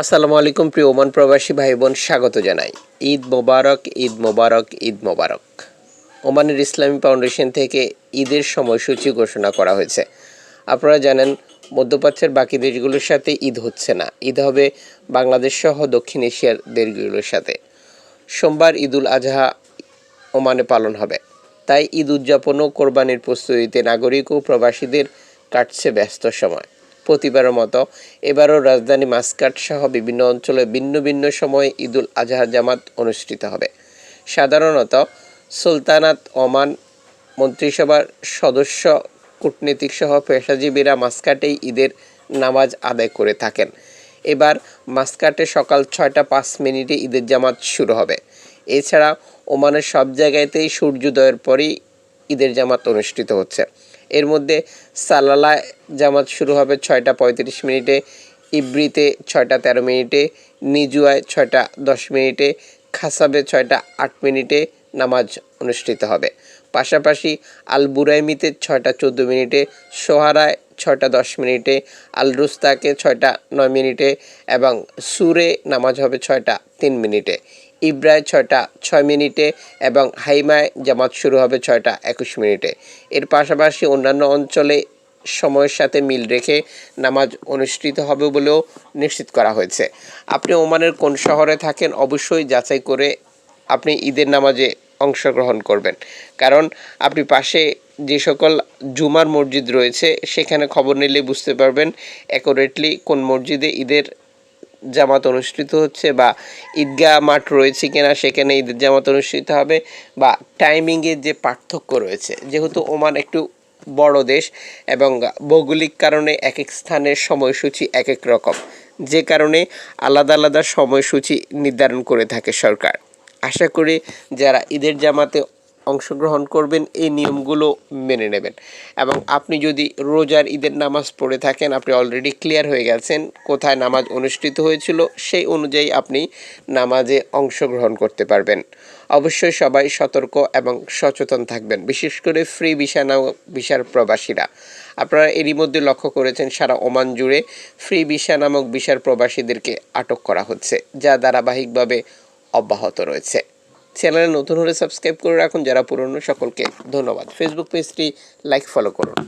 আসসালামু আলাইকুম, প্রিয় ওমান প্রবাসী ভাই বোন স্বাগত জানাই। ঈদ মোবারক ঈদ মোবারক ঈদ মোবারক। ওমানের ইসলামী ফাউন্ডেশন থেকে ঈদের সময়সূচি ঘোষণা করা হয়েছে। আপনারা জানেন, মধ্যপ্রাচ্যের বাকি দেশগুলোর সাথে ঈদ হচ্ছে না। ঈদ হবে বাংলাদেশ সহ দক্ষিণ এশিয়ার দেশগুলোর সাথে। সোমবার ঈদুল আজহা ওমানে পালন হবে। তাই ঈদ উদযাপন ও কোরবানির প্রস্তুতিতে নাগরিক ও প্রবাসীদের কাটছে ব্যস্ত সময়। প্রতিবারের মতো। এবারও রাজধানী মাস্কাট সহ বিভিন্ন অঞ্চলে ভিন্ন ভিন্ন সময়ে ঈদুল আজহা জামাত অনুষ্ঠিত হবে। সাধারণত সুলতানাত ওমান মন্ত্রিসভার সদস্য কূটনীতিক সহ পেশাজীবীরা মাস্কাটেই ঈদের নামাজ আদায় করে থাকেন। এবার মাস্কাটে সকাল ছয়টা পাঁচ মিনিটে ঈদের জামাত শুরু হবে। এছাড়া ওমানের সব জায়গাতেই সূর্যোদয়ের পরই ঈদের জামাত অনুষ্ঠিত হচ্ছে। এর মধ্যে সালালা জামাত শুরু হবে ছয়টা পঁয়ত্রিশ মিনিটে, ইব্রিতে ছয়টা তেরো মিনিটে, নিজুয়ায় ছয়টা দশ মিনিটে, খাসাবে ছয়টা আট মিনিটে নামাজ অনুষ্ঠিত হবে। পাশাপাশি আল বুরাইমিতে ছয়টা চোদ্দ মিনিটে, সোহারায় ছয়টা দশ মিনিটে আল রুস্তাকে ছয়টা নয় মিনিটে এবং সুরে নামাজ হবে ছয়টা তিন মিনিটে। ইব্রায় ছয়টা ছয় মিনিটে এবং হাইমায় জামাত শুরু হবে ছয়টা একুশ মিনিটে। এর পাশাপাশি অন্যান্য অঞ্চলে সময়ের সাথে মিল রেখে নামাজ অনুষ্ঠিত হবে বলেও নিশ্চিত করা হয়েছে। আপনি ওমানের কোন শহরে থাকেন অবশ্যই যাচাই করে আপনি ঈদের নামাজে অংশগ্রহণ করবেন। কারণ আপনি পাশে যে সকল জুমার মসজিদ রয়েছে, সেখানে খবর নিলে বুঝতে পারবেন অ্যাকুরেটলি কোন মসজিদে ঈদের জামাত অনুষ্ঠিত হচ্ছে বা ঈদগাহ মাঠ রয়েছে কিনা, সেখানে ঈদের জামাত অনুষ্ঠিত হবে বা টাইমিংয়ের যে পার্থক্য রয়েছে। যেহেতু ওমান একটু বড় দেশ এবং ভৌগোলিক কারণে এক এক স্থানের সময়সূচি এক এক রকম। যে কারণে আলাদা আলাদা সময়সূচি নির্ধারণ করে থাকে সরকার। আশা করি যারা ঈদের জামাতে অংশগ্রহণ করবেন, এই নিয়মগুলো মেনে নেবেন। এবং আপনি যদি রোজার ঈদের নামাজ পড়ে থাকেন, আপনি অলরেডি ক্লিয়ার হয়ে গেছেন কোথায় নামাজ অনুষ্ঠিত হয়েছিল, সেই অনুযায়ী আপনি নামাজে অংশগ্রহণ করতে পারবেন। অবশ্যই সবাই সতর্ক এবং সচেতন থাকবেন, বিশেষ করে ফ্রি ভিসা নাও ভিসার প্রবাসীরা। আপনারা এরই মধ্যে লক্ষ্য করেছেন, সারা ওমান জুড়ে ফ্রি ভিসা নামক ভিসার প্রবাসীদেরকে আটক করা হচ্ছে, যা ধারাবাহিকভাবে অব্যাহত রয়েছে। চ্যানেলে নতুন হলে সাবস্ক্রাইব করে রাখুন, যারা পুরনো, সকলকে ধন্যবাদ। ফেসবুক পেজটি লাইক ফলো করুন।